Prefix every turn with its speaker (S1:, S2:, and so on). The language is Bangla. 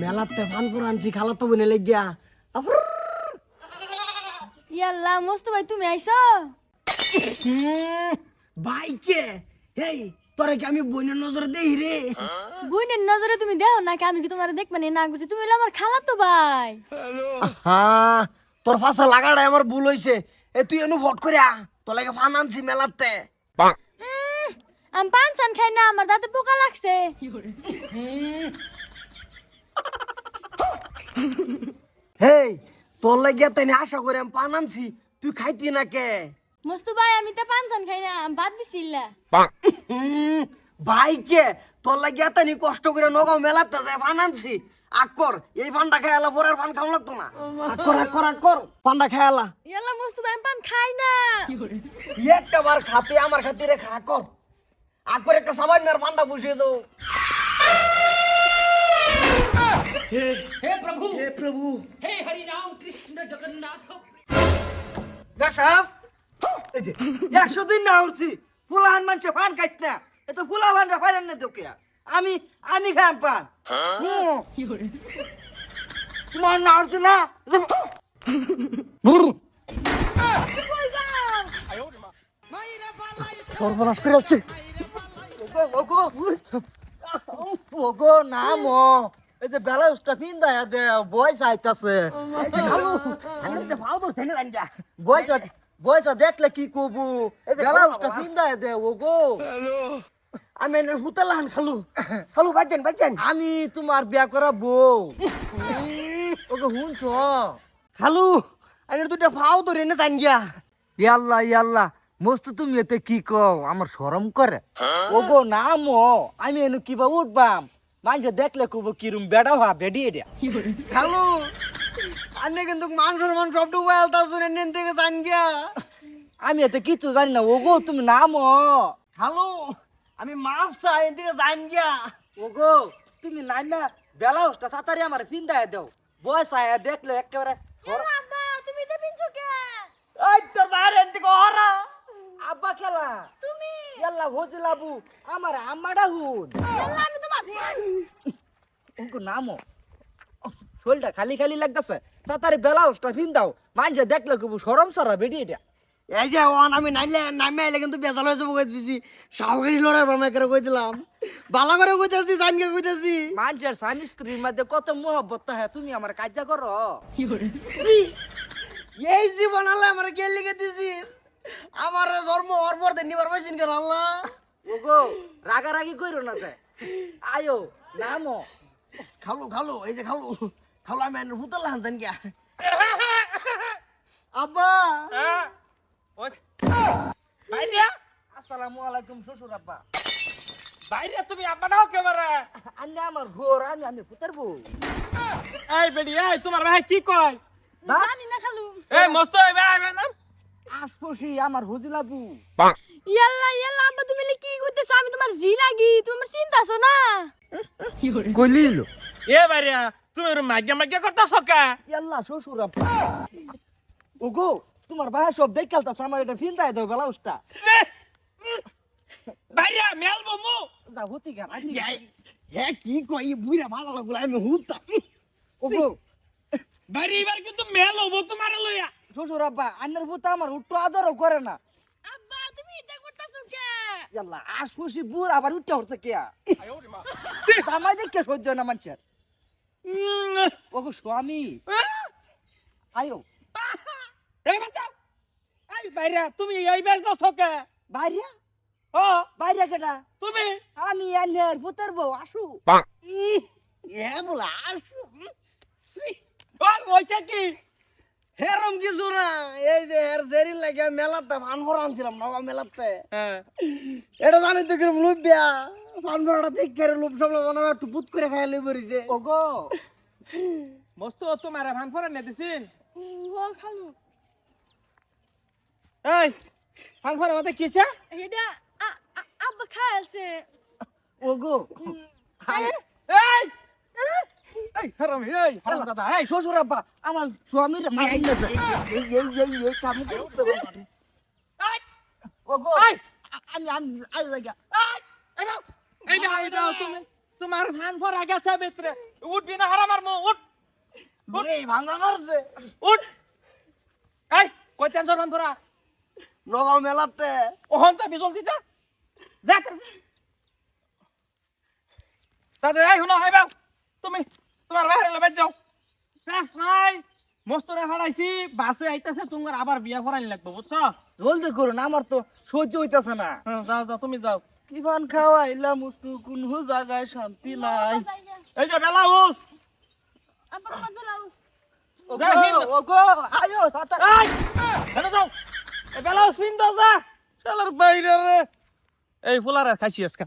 S1: মেলাতে ফান করে আনছি খালা তো বনে লেগিয়া।
S2: ইয়াল্লা মস্ত ভাই তুমি আইছো?
S1: বাইকে। হেই তোরা কি আমি বইনের নজরে দেই রে?
S2: বুইনের নজরে তুমি দেখো নাকি আমি কি তোমার দেখবানি? না বুঝি তুমি আমার খালা তো ভাই।
S1: হ্যাঁ তোর ফাঁসা লাগাটা আমার ভুল হইছে। এ তুই এনু ভট করে তোর লাগে ফান আনছি মেলাতে।
S2: আমি পান চান খাই না আমার দাঁতে পোকা লাগছে।
S1: হেই তোর লাগিয়া তাই আশা করে আমি পান আনছি। তুই খাইতি না কে?
S2: মস্তু ভাই আমি তো পান চান খাই না বাদ দিছিলা।
S1: হুম, ভাইকে তোর লাগিয়া তাই কষ্ট করে নগাঁও মেলাতে যায় ফান আনছি। আকর এই ফানটা খাইলা পরের ফান খাওয়া লাগতো না। আকর আকর আকর ফানটা খাইলা
S2: ইয়াল্লা মস্তু ভাই পান খাই না।
S1: একটা বার খাতে আমার খাতিরে খা কর। আকর একটা সাবান মের ফানটা বসিয়ে দাও
S3: हे प्रभु
S1: হে প্রভু
S3: हे हरि राम कृष्ण जगन्नाथ
S1: গাছাফ এই যে একশো দিন না উঠছি ফুলাহান মানুষে পান খাইছ না এত ফুলা ভানটা ফাইলেন না তোকে আমি আমি খাম পান হুম। তোমার না উঠছে না সর্বনাশ করে যাচ্ছে ওগো ওগো নাম এই যে বেলা উস্তা পিন্দা দে বয়স আইতাছে। বয়স বয়স দেখলে কি কবু? বেলা উস্তা পিন্দা দে ওগো। আমি এনে হুতালান খালু। খালু বাজেন বাজেন। আমি তোমার বিয়া করা বউ। ওকে শুনছ? খালু আমি দুটা ফাও তো রেনে জান গিয়া। ইয়াল্লা ইয়াল্লা মস্ত তুমি এতে কি কও? আমার শরম করে। ওগো নাম আমি এনু কিবা উঠবাম। মানুষ দেখলে কব কিরম বেড়া হওয়া বেডি এটা। খালু আনে কিন্তু মাংসের মান সব ডুবাই আলতা শুনে নেন থেকে জান গিয়া। আমি এতে কিছু জানি না ওগো তুমি নাম। খালু আমি মাফ চাই এন থেকে জান গিয়া। ওগো তুমি নাই না বেলা উষ্টা সাতারি আমার পিন্দায় দেও। বয়স আয়া দেখলে একেবারে
S2: তুমি তো পিনছো কে?
S1: এই তোর বাইরে এন থেকে হরা। আব্বা খেলা।
S2: তুমি?
S1: ইয়াল্লা হজিলাবু আমার আম্মাডা হুন। ওকে নামো। শোলটা খালি খালি লাগতেছে। সাতারি বেলা উষ্টা পিন্দাও মানুষে দেখলে খুব সরম সারা বেডি এটা। এই যে ওয়ান আমি নাইলে নামে আইলে কিন্তু বেজাল হয়ে যাব কইতেছি। সাহকারি লড়াই বামে করে কই দিলাম বালা করে কইতেছি জানকে কইতেছি। মানুষের স্বামী স্ত্রীর মধ্যে কত মোহব্বত হ্যাঁ তুমি আমার কাজা করো। এই জীবন আল্লাহ আমার কে লিখে দিছি? আমার জন্ম হওয়ার পর দিন নিবার পাইছেন কেন আল্লাহ? ওগো রাগারাগি কইরো না যে। আয়ো নামো খালো খালো এই যে খালো খালো আমি হুতাল হানতেন গিয়া। আব্বা।
S3: বাইরে?
S1: আসসালামু আলাইকুম শ্বশুর আব্বা।
S3: বাইরে তুমি আব্বা নাও কেবারে
S1: আন্নে আমার ঘোর আমি আমি পুতার বউ।
S3: এই বেডি এই তোমার ভাই কি কয়?
S2: জানি না খালু।
S3: এই মস্ত এই ভাই ভাই নাম
S1: আশপশি আমার হুজিলাবু।
S2: ইয়াল্লা ইয়াল্লা আব্বা তুমি লে কি করতেছো? আমি তোমার জি লাগি তুমি আমার চিন্তা আছো না?
S1: কইলিল
S3: এ বাইরে তুমি ওর মাগ্যা মাগ্যা করতেছ কা?
S1: ইয়াল্লা শ্বশুর আব্বা। ওগো তোমার ভাই সব দেখালতাছ আমার এটা ফিলতাই দাও ব্লাউজটা
S3: বাইরে মেল বমু
S1: দা হুতি গান আইতি হে কি কই বুইরা ভালো লাগল আমি হুতা ওগো।
S3: বাইরে এবার কিন্তু মেল হব তোমার লইয়া।
S1: শ্বশুর আব্বা আন্নের হুতা আমার উঠ্টো আদরও করে না
S2: আব্বা তুমি এটা করতেছো কে
S1: ইয়াল্লা আশপশি বুড় আবার উঠতে হচ্ছে কেয়া? জামাই দেখে সহ্য না মানুষের। ওগো স্বামী। আয়ো।
S3: এই বাঁচাও বাইরে তুমি এই বের দাও ছকে
S1: বাইরে?
S3: ও।
S1: বাইরে কেটা
S3: তুমি?
S1: আমি আন্নের পুতের বউ আসু। এ বলা আসু।
S3: ওই ওইটা কি?
S1: হেরম কিছু না এই যে হের জেরি লাগে মেলাতে ফান ভরা আনছিলাম নগা মেলাতে।
S3: হ্যাঁ।
S1: এটা জানি তো কিরম লুপ বিয়া ফান ভরাটা দেখে লুপ সব মনে হয় একটু পুত করে খাই লই পড়িছে। ওগো
S3: মস্ত তোমার ভান ফরে নে দিছিন?
S2: ও খালু।
S3: এই ভান ফরে মাতে কিছে
S2: এটা আব্বা খাইছে।
S1: ওগো।
S3: এই! এই হারাম এই হারাম দাদা এই
S1: শ্বশুর আব্বা আমার স্বামীর মারাই গেছে এই এই এই এই কাম করছে
S3: এই
S1: ওগো আমি আমি আই লাগা।
S3: এই এই দাও, এই দাও তুমি তোমার ফান ভরা গেছে ভিতরে। উঠবি না হারা মারমু উঠ।
S1: এই ভাঙা মারছে।
S3: উঠ। এই কই টেনশন ফান ভরা?
S1: নগাঁও মেলাতে।
S3: ওহন যাবি জলদি যা এই শুনো এই বাউ তুমি তোমার বাইরে লেবে যাও। কাজ নাই মস্তরে হারাইছি বাসে আইতাছে তোমার আবার বিয়া ভরাইন লাগবে বুঝছ?
S1: জলদি করুন আমার তো সহ্য হইতাছে না।
S3: হ্যাঁ, যাও যাও তুমি যাও।
S1: কিমান খাওয়াইলা মুস্তু কোন জায়গায় শান্তি নাই।
S3: এই যে বেলাউস। এই ফুলারে খাইছি আজকে।